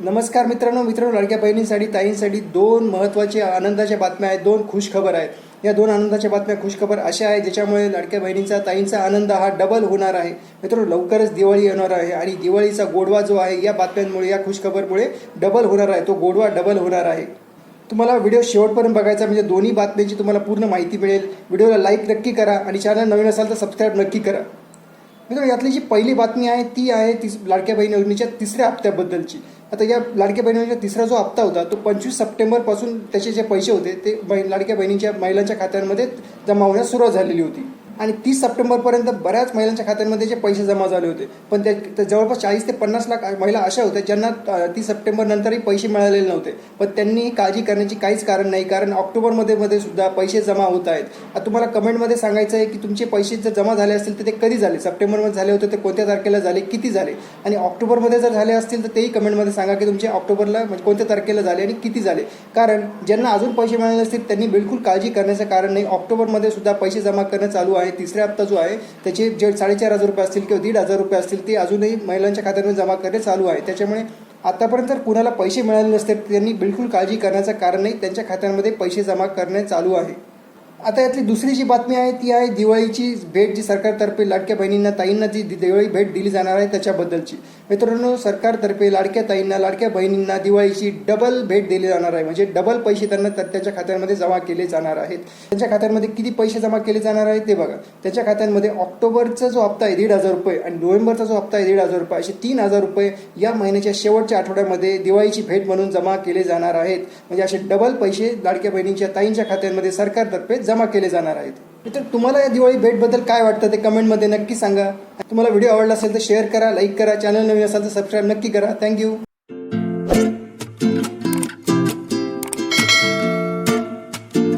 नमस्कार मित्रांनो मित्रांनो लाडक्या बहिणींसाठी ताईंसाठी दोन महत्त्वाच्या आनंदाच्या बातम्या आहेत दोन खुशखबर आहेत. या दोन आनंदाच्या बातम्या खुशखबर अशा आहेत ज्याच्यामुळे लडक्या बहिणींचा ताईंचा आनंद हा डबल होणार आहे. मित्रांनो लवकरच दिवाळी येणार आहे आणि दिवाळीचा गोडवा जो आहे या बातम्यांमुळे या खुशखबरमुळे डबल होणार आहे. तो गोडवा डबल होणार आहे. तुम्हाला व्हिडिओ शेवटपर्यंत बघायचा म्हणजे दोन्ही बातम्यांची तुम्हाला पूर्ण माहिती मिळेल. व्हिडिओला लाईक नक्की करा आणि चॅनल नवीन असाल तर सबस्क्राईब नक्की करा. मित्रांनो यातली जी पहिली बातमी आहे ती आहे ती लाडक्या बहीण योजनेच्या तिसऱ्या हप्त्याबद्दलची. आता या लाडक्या बहिणींचा तिसरा जो हप्ता होता तो पंचवीस सप्टेंबरपासून त्याचे जे पैसे होते ते बहीण लाडक्या बहिणींच्या महिलांच्या खात्यांमध्ये जमा होण्यास सुरुवात झालेली होती. आणि तीस सप्टेंबरपर्यंत बऱ्याच महिलांच्या खात्यांमध्ये जे पैसे जमा झाले होते. पण त्या जवळपास चाळीस ते पन्नास लाख महिला अशा होत्या ज्यांना तीस सप्टेंबर नंतरही पैसे मिळालेले नव्हते. पण त्यांनी काळजी करण्याची काहीच कारण नाही. कारण ऑक्टोबरमध्ये मध्ये सुद्धा पैसे जमा होत आहेत. तुम्हाला कमेंटमध्ये सांगायचं आहे की तुमचे पैसे जर जमा झाले असतील तर ते कधी झाले? सप्टेंबरमध्ये झाले होते ते कोणत्या तारखेला झाले? किती झाले? आणि ऑक्टोबरमध्ये जर झाले असतील तर तेही कमेंटमध्ये सांगा की तुमचे ऑक्टोबरला म्हणजे कोणत्या तारखेला झाले आणि किती झाले? कारण ज्यांना अजून पैसे मिळाले असतील त्यांनी बिलकुल काळजी करण्याचं कारण नाही. ऑक्टोबरमध्ये सुद्धा पैसे जमा करणं चालू आहे. तिसरा हप्ता जो आहे त्याचे जे साडेचार हजार रुपये असतील किंवा दीड हजार रुपये असतील ते अजूनही महिलांच्या खात्यामध्ये जमा करणे चालू आहे. त्याच्यामुळे आतापर्यंत जर कुणाला पैसे मिळाले नसते त्यांनी बिलकुल काळजी करण्याचं कारण नाही त्यांच्या खात्यांमध्ये पैसे जमा करणे चालू आहे. आता यातली दुसरी जी बातमी आहे ती आहे दिवाळीची भेट जी सरकारतर्फे लाडक्या बहिणींना ताईंना जी दिवाळी भेट दिली जाणार आहे त्याच्याबद्दलची. मित्रांनो सरकारतर्फे लाडक्या ताईंना लाडक्या बहिणींना दिवाळीची डबल भेट दिली जाणार आहे. म्हणजे डबल पैसे त्यांना त्या- त्यांच्या खात्यांमध्ये जमा केले जाणार आहेत. त्यांच्या खात्यांमध्ये किती पैसे जमा केले जाणार आहेत ते बघा. त्यांच्या खात्यांमध्ये ऑक्टोबरचा जो हप्ता आहे दीड हजार रुपये आणि नोव्हेंबरचा जो हप्ता आहे दीड हजार रुपये असे तीन हजार रुपये या महिन्याच्या शेवटच्या आठवड्यामध्ये दिवाळीची भेट म्हणून जमा केले जाणार आहेत. म्हणजे असे डबल पैसे लाडक्या बहिणींच्या ताईंच्या खात्यांमध्ये सरकारतर्फे जमा केले जाणार आहेत. तर तुम्हाला या दिवाळी भेटबद्दल काय वाटतं ते कमेंटमध्ये नक्की सांगा. तुम्हाला व्हिडिओ आवडला असेल तर शेअर करा लाईक करा चॅनल नवीन असेल तर सबस्क्राईब नक्की करा. थँक्यू